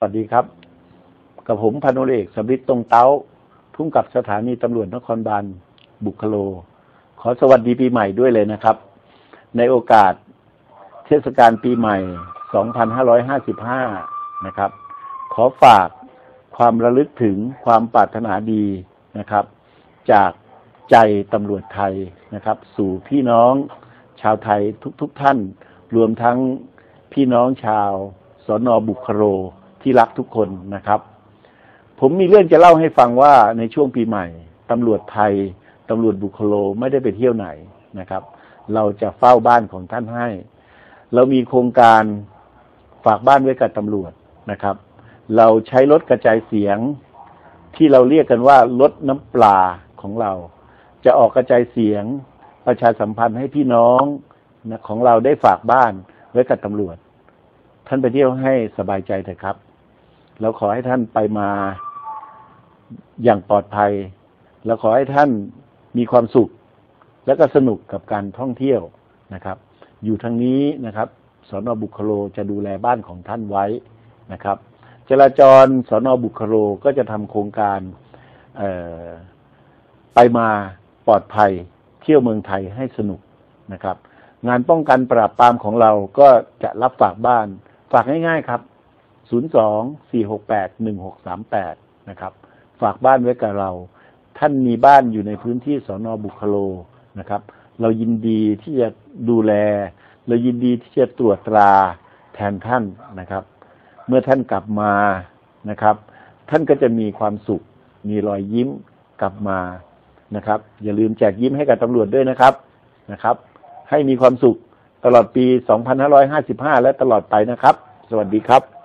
สวัสดีครับ กับผมพันโนเอกสมฤทธิ์ตรงเต้าพุ่งกับสถานีตำรวจนครบาลบุคโล ขอสวัสดีปีใหม่ด้วยเลยนะครับ ในโอกาสเทศกาลปีใหม่ 2555 นะครับ ขอฝากความระลึกถึงความปรารถนาดีนะครับ จากใจตำรวจไทยนะครับ สู่พี่น้องชาวไทยทุกๆทท่าน รวมทั้งพี่น้องชาวสอนอบุคโร ที่รักทุกคนนะครับ ผมมีเรื่องจะเล่าให้ฟังว่าในช่วงปีใหม่ตำรวจไทยตำรวจบุคโลไม่ได้ไปเที่ยวไหนนะครับ เราจะเฝ้าบ้านของท่านให้ เรามีโครงการฝากบ้านไว้กับตำรวจนะครับ เราใช้รถกระจายเสียงที่เราเรียกกันว่ารถน้ำปลาของเรา จะออกกระจายเสียงประชาสัมพันธ์ให้พี่น้องของเราได้ฝากบ้านไว้กับตำรวจ ท่านไปเที่ยวให้สบายใจเถอะครับ เราขอให้ท่านไปมาอย่างปลอดภัย แล้วขอให้ท่านมีความสุข และก็สนุกกับการท่องเที่ยวนะครับ อยู่ทางนี้นะครับสอนอบุคโลจะดูแลบ้านของท่านไว้นะครับ จราจรสอนอบุคโลก็จะทำโครงการไปมาปลอดภัยเที่ยวเมืองไทยให้สนุกนะครับ งานป้องกันปราบปรามของเราก็จะรับฝากบ้าน ฝากง่าย ๆ ครับ 02-468-1638 นะครับ ฝากบ้านไว้กับเรา ท่านมีบ้านอยู่ในพื้นที่สอนอบุคโลนะครับ เรายินดีที่จะดูแล เรายินดีที่จะตรวจตราแทนท่านนะครับ เมื่อท่านกลับมานะครับ ท่านก็จะมีความสุข มีรอยยิ้มกลับมานะครับ อย่าลืมแจกยิ้มให้กับตำรวจด้วยนะครับนะครับ ให้มีความสุขตลอดปี 2555 และตลอดไปนะครับ สวัสดีครับ